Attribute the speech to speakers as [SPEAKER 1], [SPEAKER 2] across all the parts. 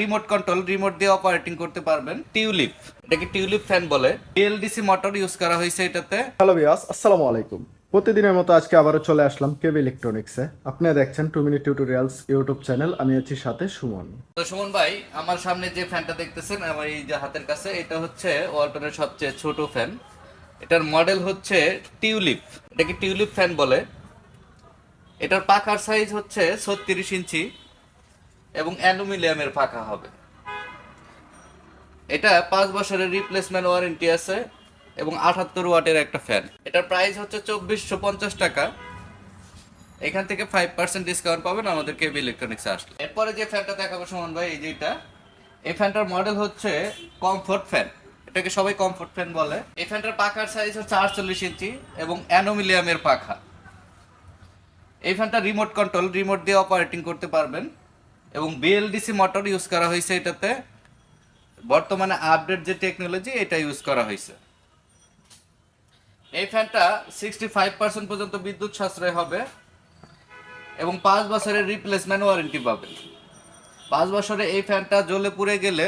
[SPEAKER 1] Remote control remote দিয়ে operating করতে পারবেন। টিউলিপ এটাকে টিউলিপ ফ্যান বলে। বিএলডিসি মোটর ইউজ করা হয়েছে এটাতে।
[SPEAKER 2] হ্যালো বিয়াস আসসালামু আলাইকুম। প্রতিদিনের মতো আজকে আবারও চলে আসলাম কেবি ইলেকট্রনিক্সে আপনারা দেখছেন two minute tutorials YouTube channel আমি আছি সাথে সুমন।
[SPEAKER 1] তো সুমন ভাই আমার সামনে যে ফ্যানটা দেখতেছেন আমার এই যে হাতের কাছে এটা হচ্ছে ওয়ালটনের সবচেয়ে ছোট ফ্যান এটার মডেল হচ্ছে টিউলিপ এটাকে টিউলিপ ফ্যান বলে। এটার পাখার সাইজ হচ্ছে ছত্রিশ ইঞ্চি। এবং অ্যালুমিনিয়ামের পাখা হবে। এটা পাঁচ বছরের রিপ্লেসমেন্ট ওয়ারেন্টি আছে এবং আটাত্তর ওয়াটের একটা ফ্যান এটার প্রাইস হচ্ছে চব্বিশশো পঞ্চাশ টাকা। এখান থেকে ফাইভ পার্সেন্ট ডিসকাউন্ট পাবেন আমাদের কেবি ইলেকট্রনিক্সে আসলে। এরপরে যে ফ্যানটা দেখাবো সুমন ভাই, এই যেটা এই ফ্যানটার মডেল হচ্ছে কমফোর্ট ফ্যান এটাকে সবাই কমফোর্ট ফ্যান বলে। এই ফ্যানটার পাখার সাইজ হচ্ছে আটচল্লিশ ইঞ্চি এবং অ্যানোমিলিয়ামের পাখা। এই ফ্যানটা রিমোট কন্ট্রোল রিমোট দিয়ে অপারেটিং করতে পারবেন। এবং বিএলডিসি মোটর ইউজ করা হয়েছে এটাতে। বর্তমানে আপডেট যে টেকনোলজি এটা ইউজ করা হয়েছে। এই ফ্যানটা সিক্সটি ফাইভ পার্সেন্ট পর্যন্ত বিদ্যুৎ সাশ্রয় হবে এবং পাঁচ বছরের রিপ্লেসমেন্ট ওয়ারেন্টি পাবেন। পাঁচ বছরে এই ফ্যানটা জ্বলে পুড়ে গেলে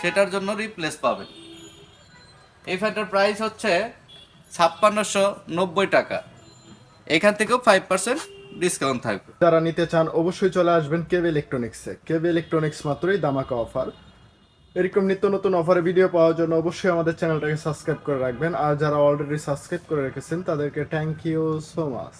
[SPEAKER 1] সেটার জন্য রিপ্লেস পাবেন। এই ফ্যানটার প্রাইস হচ্ছে ছাপ্পান্নশো নব্বই টাকা। এখান থেকেও ফাইভ পার্সেন্ট ডিসকাউন্ট থাকবে।
[SPEAKER 2] যারা নিতে চান অবশ্যই চলে আসবেন কেবি ইলেকট্রনিক্সে। কেবি ইলেকট্রনিক্স মাত্রই দামাকা অফার। এরকম নিত্য নতুন অফারে ভিডিও পাওয়ার জন্য অবশ্যই আমাদের চ্যানেলটাকে সাবস্ক্রাইব করে রাখবেন। আর যারা অলরেডি সাবস্ক্রাইব করে রেখেছেন, তাদেরকে থ্যাংক ইউ সো মাচ